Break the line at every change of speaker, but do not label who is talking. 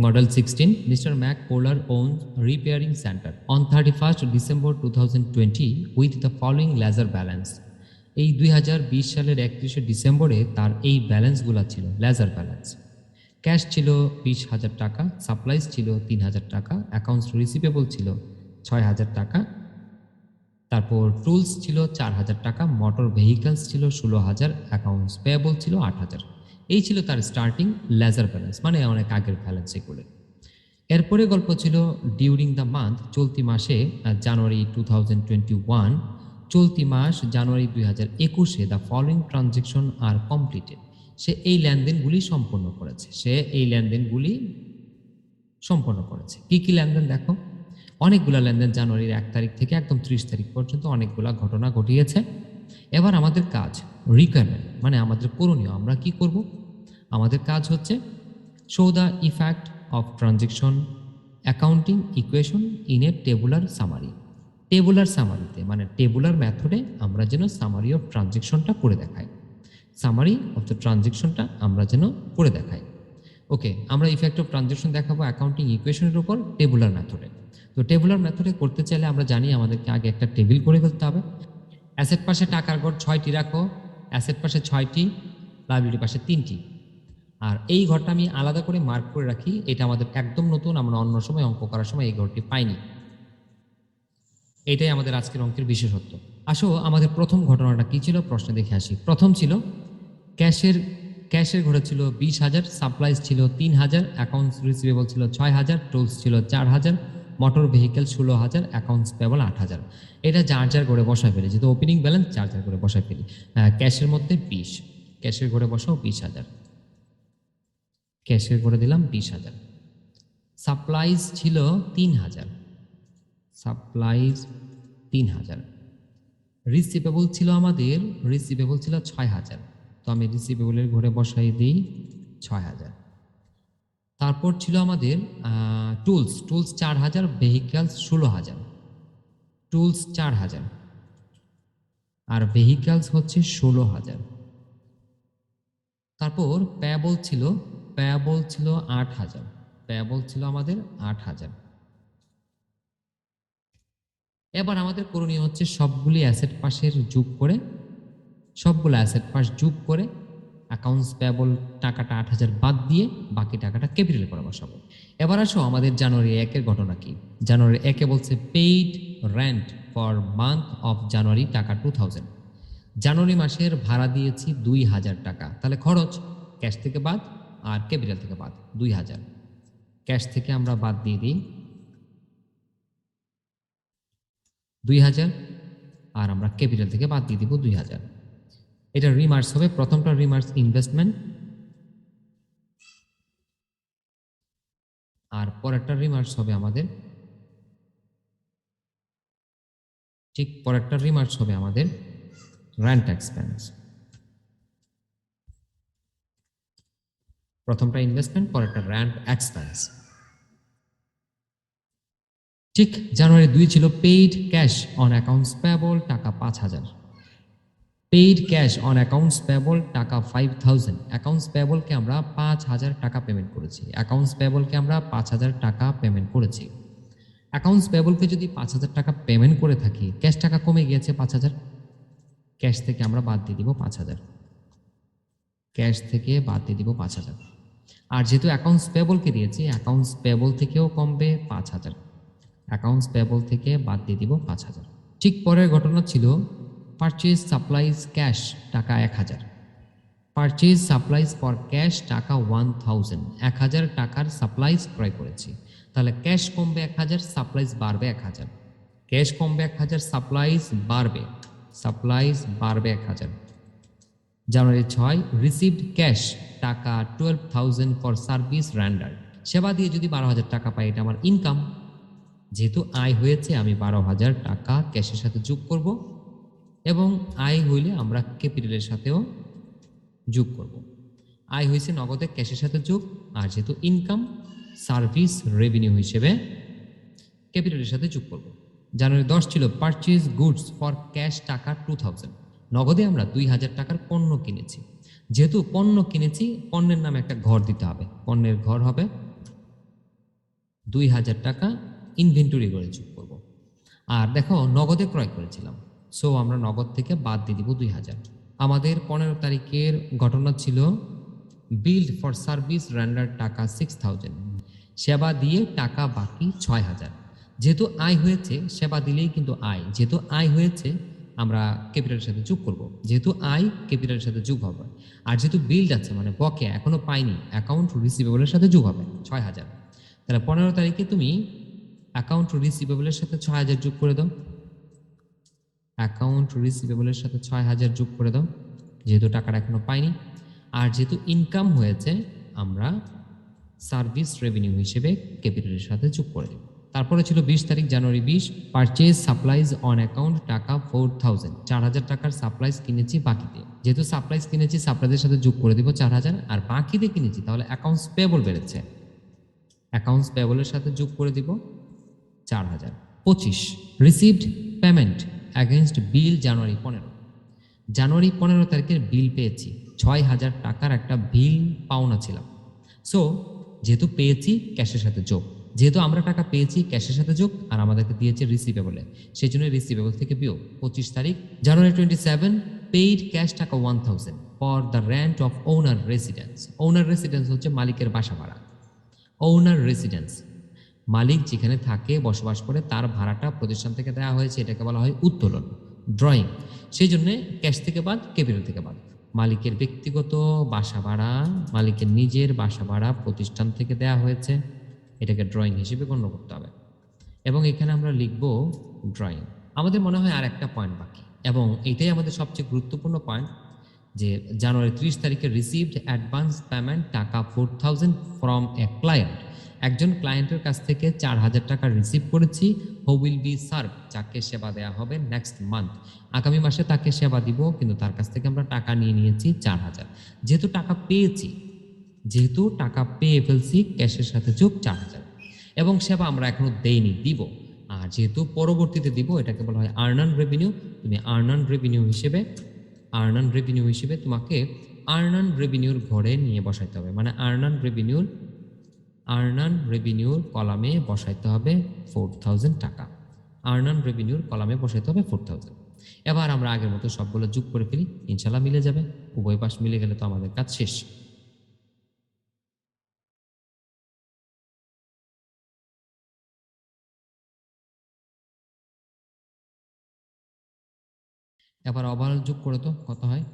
Model 16, Mr. Mac Polar owns repairing center on 31st December 2020 with the following ledger balance. এই দুই হাজার বিশ সালের একত্রিশে ডিসেম্বরে তার এই ব্যালেন্সগুলো ছিল লেজার ব্যালেন্স ক্যাশ ছিল বিশ হাজার টাকা সাপ্লাইজ ছিল তিন হাজার টাকা অ্যাকাউন্টস রিসিভেবল ছিল ছয় হাজার টাকা তারপর টুলস ছিল চার হাজার টাকা মোটর ভেহিকলস ছিল ষোলো হাজার অ্যাকাউন্টস পেয়েবল ছিল আট হাজার এই ছিল তার স্টার্টিং লেজার ব্যালেন্স মানে অনেক আগের ব্যালেন্স এগুলো এরপরে গল্প ছিল ডিউরিং দ্য মান্থ চলতি মাসে January two thousand twenty one চলতি মাস জানুয়ারি দুই হাজার একুশে the following transaction are completed সে এই লেনদেনগুলি সম্পন্ন করেছে। সে এই লেনদেনগুলি সম্পন্ন করেছে। কি কি লেনদেন দেখো? অনেকগুলা লেনদেন জানুয়ারির এক তারিখ থেকে একদম ত্রিশ তারিখ পর্যন্ত অনেকগুলা ঘটনা ঘটিয়েছে। এবার আমাদের কাজ রিকোয়ারমেন্ট মানে আমাদের করণীয়, আমরা কি করব? আমাদের কাজ হচ্ছে show the effect of transaction accounting equation in a tabular summary tabular সামারিতে মানে টেবুলার মেথডে আমরা যেন সামারি অফ ট্রানজেকশনটা করে দেখাই। সামারি অফ দ্য ট্রানজেকশনটা আমরা যেন করে দেখাই। ওকে আমরা ইফেক্ট অফ ট্রানজেকশন দেখাবো অ্যাকাউন্টিং ইকুয়েশনের উপর টেবুলার মেথডে তো টেবুলার মেথডে করতে চাইলে আমরা জানি আমাদেরকে আগে একটা টেবিল করে ফেলতে হবে। অ্যাসেট পাশে টাকার গড় ছয়টি রাখো। অ্যাসেট পাশে ছয়টি লাইবিলিটি পাশে তিনটি। আর এই ঘরটা আমি আলাদা করে মার্ক করে রাখি। এটা আমাদের একদম নতুন, আমরা অন্য সময় অঙ্ক করার সময় এই ঘরটি পাইনি। এটাই আমাদের আজকের অঙ্কের বিশেষত্ব। আসো, আমাদের প্রথম ঘটনাটা কি ছিল? প্রশ্নে দেখে আসি। প্রথম ছিল, ক্যাশের ক্যাশের ঘরে ছিল বিশ হাজার, সাপ্লাইজ ছিল তিন হাজার অ্যাকাউন্টস রিসিভেবল ছিল ছয় হাজার টুলস ছিল চার হাজার মোটর ভেহিকেল ষোলো হাজার অ্যাকাউন্টস পেবল আট হাজার। এটা যার যার করে বসায় ফেলি যেহেতু ওপেনিং ব্যালেন্স চার চার করে বসায় ফেলি। ক্যাশের মধ্যে বিশ, ক্যাশের ঘরে বসাও বিশ হাজার। ক্যাশের করে দিলাম বিশ হাজার। সাপ্লাইজ ছিল তিন হাজার। সাপ্লাইজ তিন হাজার। রিসিভেবল ছিল আমাদের রিসিভেবল ছিল ছয় হাজার। তো আমি রিসিভেবলের ঘরে বসাই দিই ছয় হাজার। তারপর ছিল আমাদের টুলস। টুলস চার হাজার ভেহিক্যালস ষোলো হাজার। টুলস চার হাজার। আর ভেহিক্যালস হচ্ছে ষোলো হাজার। তারপর প্যাবল ছিল প্যাবল ছিল আট হাজার। প্যাবল ছিল আমাদের আট হাজার। এবার আমাদের করণীয় হচ্ছে সবগুলি অ্যাসেট পাশের যোগ করে, সবগুলো অ্যাসেট পাস যোগ করে অ্যাকাউন্টস পেবল টাকাটা আট হাজার বাদ দিয়ে বাকি টাকাটা ক্যাপিটাল করে বসাবো। এবার আসো আমাদের জানুয়ারি একের ঘটনা কি? জানুয়ারি একে বলছে paid rent for month of January টাকা টু থাউজেন্ড জানুয়ারি মাসের ভাড়া দিয়েছি দুই হাজার টাকা। তাহলে খরচ ক্যাশ থেকে বাদ আর ক্যাপিটাল থেকে বাদ, দুই হাজার। ক্যাশ থেকে আমরা বাদ দিয়ে দিই। দুই হাজার, আর আমরা ক্যাপিটাল থেকে বাদ দিয়ে দিব দুই হাজার। এটা রিমার্স হবে, প্রথমটা রিমার্স ইনভেস্টমেন্ট আর পরেরটা রিমার্স হবে আমাদের, ঠিক পরেরটা রিমার্স হবে আমাদের রেন্ট এক্সপেন্স প্রথমটা ইনভেস্টমেন্ট পরেরটা রেন্ট এক্সপেন্স ঠিক জানুয়ারি দুই ছিল paid cash on accounts payable টাকা পাঁচ হাজার। Paid cash on accounts payable টাকা ফাইভ থাউজেন্ড অ্যাকাউন্টস পেবলকে আমরা পাঁচ হাজার টাকা পেমেন্ট করেছি। অ্যাকাউন্টস পেবলকে আমরা পাঁচ হাজার টাকা পেমেন্ট করেছি। অ্যাকাউন্টস পেবলকে যদি পাঁচ হাজার টাকা পেমেন্ট করে থাকি ক্যাশ টাকা কমে গিয়েছে পাঁচ হাজার। ক্যাশ থেকে আমরা বাদ দিয়ে দিব পাঁচ হাজার। ক্যাশ থেকে বাদ দিয়ে দিব পাঁচ হাজার। আর যেহেতু অ্যাকাউন্টস পেবলকে দিয়েছি অ্যাকাউন্টস পেবল থেকেও কমবে পাঁচ হাজার। অ্যাকাউন্টস পেবল থেকে বাদ দিয়ে দিব পাঁচ হাজার। ঠিক পরের ঘটনা ছিল পারচেজ সাপ্লাইজ ক্যাশ টাকা এক হাজার। পারচেজ সাপ্লাইজ ফর ক্যাশ টাকা ওয়ান থাউজেন্ড এক হাজার টাকার সাপ্লাইজ ক্রয় করেছি। তাহলে ক্যাশ কমবে এক হাজার সাপ্লাইজ বাড়বে এক হাজার। ক্যাশ কমবে এক হাজার সাপ্লাইজ বাড়বে। সাপ্লাইজ বাড়বে এক হাজার। জানুয়ারি ছয় রিসিভড ক্যাশ টাকা twelve thousand for service rendered সেবা দিয়ে যদি বারো হাজার টাকা পাই, এটা আমার ইনকাম যেহেতু আয় হয়েছে, আমি বারো হাজার টাকা ক্যাশের সাথে যোগ করব এবং আয় হইলে আমরা ক্যাপিটালের সাথেও যোগ করব। আয় হয়েছে নগদে ক্যাশের সাথে যোগ, আর যেহেতু ইনকাম সার্ভিস রেভিনিউ হিসেবে ক্যাপিটালের সাথে যোগ করব। জানুয়ারি দশ ছিল পারচেজ গুডস ফর ক্যাশ টাকা টু থাউজেন্ড নগদে আমরা দুই হাজার টাকার পণ্য কিনেছি। যেহেতু পণ্য কিনেছি, পণ্যের নামে একটা ঘর দিতে হবে। পণ্যের ঘর হবে দুই হাজার টাকা ইনভেন্টরি করে যোগ করব। আর দেখো, নগদে ক্রয় করেছিলাম। সো আমরা নগদ থেকে বাদ দিয়ে দিব দুই হাজার। আমাদের পনেরো তারিখের ঘটনা ছিল বিল্ড ফর সার্ভিস রেন্ডার টাকা সিক্স থাউজেন্ড সেবা দিয়ে টাকা বাকি ছয় হাজার। যেহেতু আয় হয়েছে, সেবা দিলেই কিন্তু আয়। যেহেতু আয় হয়েছে আমরা ক্যাপিটালের সাথে যোগ করব। যেহেতু আয় ক্যাপিটালের সাথে যোগ হবে। আর যেহেতু বিল্ড আছে মানে বকে এখনও পাইনি অ্যাকাউন্ট রিসিভেবলের সাথে যোগ হবে ছয় হাজার তাহলে পনেরো তারিখে তুমি অ্যাকাউন্ট রিসিভেবলের সাথে ছয় হাজার যোগ করে দাও। অ্যাকাউন্ট রিসিভেবলের সাথে ছয় হাজার যোগ করে দাও, যেহেতু টাকাটা এখনও পাইনি। আর যেহেতু ইনকাম হয়েছে, আমরা সার্ভিস রেভিনিউ হিসেবে ক্যাপিটালের সাথে যোগ করে দেব। তারপরে ছিল বিশ তারিখ জানুয়ারি বিশ পারচেজ সাপ্লাইজ অন অ্যাকাউন্ট টাকা ফোর থাউজেন্ড চার হাজার টাকার সাপ্লাইজ কিনেছি বাকিতে। যেহেতু সাপ্লাইজ কিনেছি সাপ্লাইজের সাথে যোগ করে দিব চার হাজার, আর বাকিতে কিনেছি, তাহলে অ্যাকাউন্টস পেবল বেড়েছে। অ্যাকাউন্টস পেবলের সাথে যোগ করে দিব চার হাজার। পঁচিশ received payment against bill January পনেরো। জানুয়ারি পনেরো তারিখের বিল পেয়েছি, ছয় হাজার টাকার একটা বিল পাওনা ছিলাম। সো যেহেতু পেয়েছি ক্যাশের সাথে যোগ। যেহেতু আমরা টাকা পেয়েছি, ক্যাশের সাথে যোগ, আর আমাদেরকে দিয়েছে রিসিভেবলে সেই জন্য রিসিভেবল থেকে বিয়োগ, পঁচিশ তারিখ January twenty seven paid cash টাকা one thousand for the rent of owner residence owner residence হচ্ছে মালিকের বাসা ভাড়া। ওনার রেসিডেন্স মালিক যেখানে থাকে, বসবাস করে, তার ভাড়াটা প্রতিষ্ঠান থেকে দেওয়া হয়েছে, এটাকে বলা হয় উত্তোলন ড্রয়িং সেই জন্যে ক্যাশ থেকে বাদ ক্যাপিটাল থেকে বাদ। মালিকের ব্যক্তিগত বাসা ভাড়া, মালিকের নিজের বাসা ভাড়া প্রতিষ্ঠান থেকে দেওয়া হয়েছে। এটাকে ড্রয়িং হিসেবে গণ্য করতে হবে। এবং এখানে আমরা লিখব ড্রয়িং আমাদের মনে হয় আর একটা পয়েন্ট বাকি। এবং এটাই আমাদের সবচেয়ে গুরুত্বপূর্ণ পয়েন্ট যে জানুয়ারি ত্রিশ তারিখে রিসিভড অ্যাডভান্স পেমেন্ট টাকা four thousand from a client একজন ক্লায়েন্টের কাছ থেকে চার হাজার টাকা রিসিভ করেছি হু উইল বি সার্ভ যাকে সেবা দেওয়া হবে নেক্সট মান্থ আগামী মাসে তাকে সেবা দিব, কিন্তু তার কাছ থেকে আমরা টাকা নিয়ে নিয়েছি চার হাজার। যেহেতু টাকা পেয়েছি যেহেতু টাকা পেয়ে ফেলছি, ক্যাশের সাথে যোগ চার হাজার। এবং সেবা আমরা এখনও দেইনি, দিব। আর যেহেতু পরবর্তীতে দিব, এটাকে বলা হয় আর্নান রেভিনিউ তুমি আর্নান রেভিনিউ হিসেবে আর্নান রেভিনিউ হিসেবে তোমাকে আর্নান রেভিনিউর ঘরে নিয়ে বসাইতে হবে। মানে আর্নান রেভিনিউর আর্নান রেভিনিউর কলামে বসাইতে হবে ফোর থাউজেন্ড টাকা। আর্নান রেভিনিউর কলামে বসাইতে হবে ফোর থাউজেন্ড এবার আমরা আগের মতো সবগুলো যোগ করে ফেলি ইনশাল্লাহ মিলে যাবে। উভয় পাশ মিলে গেলে তো আমাদের কাজ শেষ। এবার ওভারঅল যোগ করে তো কত হয়।